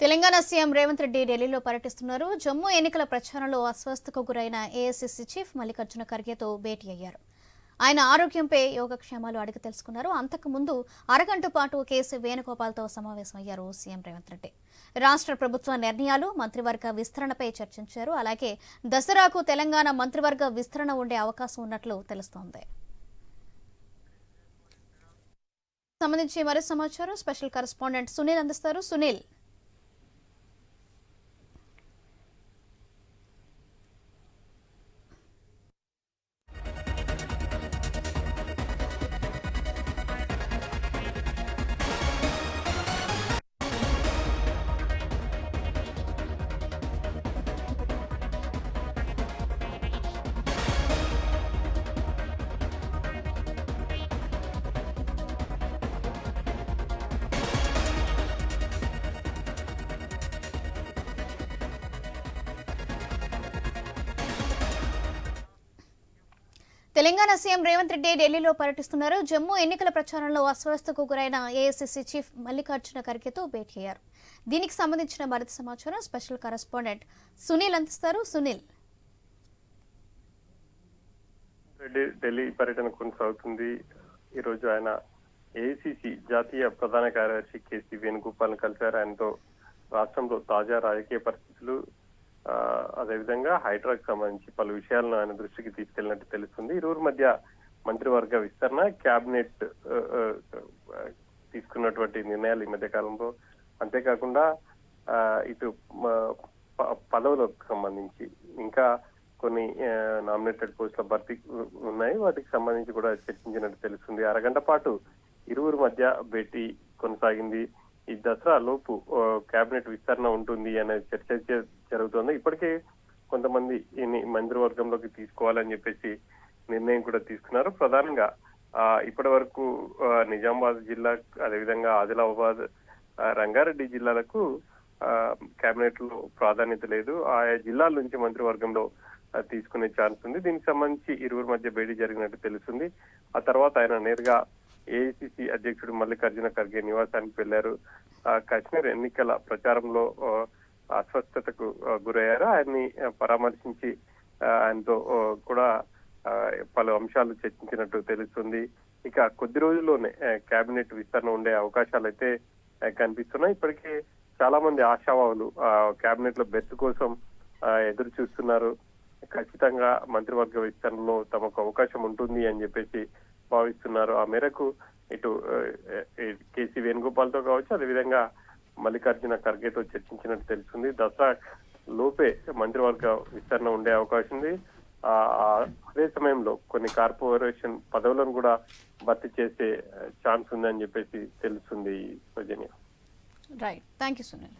Telangana CM Revanth Reddy ఢిల్లీలో పర్యటిస్తున్నారు. జమ్మూ ఎన్నికల ప్రచారంలో అస్వస్థకు గురైన ఏఐసీసీ చీఫ్ మల్లికార్జున ఖర్గేతో భేటీ అయ్యారు. ఆయన ఆరోగ్యంపై యోగక్షేమాలు అడిగి తెలుసుకున్నారు. అంతకుముందు అరగంట పాటు కేసీ వేణుగోపాల్తో సమావేశమయ్యారు సీఎం రేవంత్ రెడ్డి. రాష్ట్ర ప్రభుత్వ నిర్ణయాలు మంత్రివర్గ విస్తరణపై చర్చించారు. అలాగే దసరాకు తెలంగాణ మంత్రివర్గ విస్తరణ ఉండే అవకాశం ఉన్నట్లు తెలుస్తోంది. సంబంధించి మరో సమాచారం స్పెషల్ కరెస్పాండెంట్ సునీల్ అందిస్తారు. సునీల్ తెలంగాణ సీఎం రేవంత్ రెడ్డి ఢిల్లీలో పర్యటిస్తున్నారు. జమ్మూ ఎన్నికల ప్రచారంలో అస్వస్థకు గురైన ఏఐసీసీ చీఫ్ మల్లికార్జున ఖర్గేతో భేటీ అయ్యారు. దీనికి సంబంధించిన మరింత సమాచారం స్పెషల్ కరెస్పాండెంట్ సునీల్ అందిస్తారు. సునీల్. రెడ్డి ఢిల్లీ పర్యటన కొనసాగుతుంది. ఈ రోజు ఆయన ఏఐసిసి జాతీయ ప్రధాన కార్యదర్శి కేసీ వేణుగోపాల్ కలిశారు. ఆయనతో రాష్ట్రంలో తాజా రాజకీయ పరిస్థితులు అదేవిధంగా హైడ్రాకు సంబంధించి పలు విషయాలను ఆయన దృష్టికి తీసుకెళ్ళినట్టు తెలుస్తుంది. ఇరువురు మధ్య మంత్రివర్గ విస్తరణ క్యాబినెట్ తీసుకున్నటువంటి నిర్ణయాలు ఈ మధ్య కాలంలో అంతేకాకుండా ఇటు ప- పదవులకు సంబంధించి ఇంకా కొన్ని నామినేటెడ్ పోస్టుల భర్తీ ఉన్నాయి. వాటికి సంబంధించి కూడా చర్చించినట్టు తెలుస్తుంది. అరగంట పాటు ఇరువురు మధ్య భేటీ కొనసాగింది. ఈ దసరా లోపు కేబినెట్ విస్తరణ ఉంటుంది అనే చర్చ జరుగుతోంది. ఇప్పటికే కొంతమంది ఈయన్ని మంత్రివర్గంలోకి తీసుకోవాలని చెప్పేసి నిర్ణయం కూడా తీసుకున్నారు. ప్రధానంగా ఆ, ఇప్పటి వరకు నిజామాబాద్ జిల్లా అదేవిధంగా ఆదిలాబాద్ రంగారెడ్డి జిల్లాలకు కేబినెట్లో ప్రాధాన్యత లేదు. ఆయా జిల్లాల నుంచి మంత్రివర్గంలో తీసుకునే ఛాన్స్ ఉంది. దీనికి సంబంధించి ఇరువురు మధ్య భేటీ జరిగినట్టు తెలుస్తుంది. ఆ తర్వాత ఆయన నేరుగా ఏఐసిసి అధ్యక్షుడు మల్లికార్జున ఖర్గే నివాసానికి వెళ్ళారు ఆ, ఎన్నికల ప్రచారంలో అస్వస్థతకు గురయ్యారు. ఆయన్ని పరామర్శించి ఆయనతో కూడా పలు అంశాలు చర్చించినట్టు తెలుస్తుంది. ఇక కొద్ది రోజుల్లోనే కేబినెట్ విస్తరణ ఉండే అవకాశాలు అయితే కనిపిస్తున్నాయి. ఇప్పటికే చాలా మంది ఆశావాహులు ఆ, కేబినెట్లో బెర్త్ కోసం ఎదురు చూస్తున్నారు ఖచ్చితంగా మంత్రివర్గ విస్తరణలో తమకు అవకాశం ఉంటుంది అని చెప్పేసి భావిస్తున్నారు. ఆ మేరకు ఇటు కేసీ వేణుగోపాల్తో కావచ్చు అదేవిధంగా మల్లికార్జున ఖర్గేతో చర్చించినట్టు తెలుస్తుంది. దసరా లోపే మంత్రివర్గ విస్తరణ ఉండే అవకాశం ఉంది. అదే సమయంలో కొన్ని కార్పొరేషన్ పదవులను కూడా భర్తీ చేసే ఛాన్స్ ఉందని చెప్పేసి తెలుస్తుంది Soujanya. Right thank you Sunil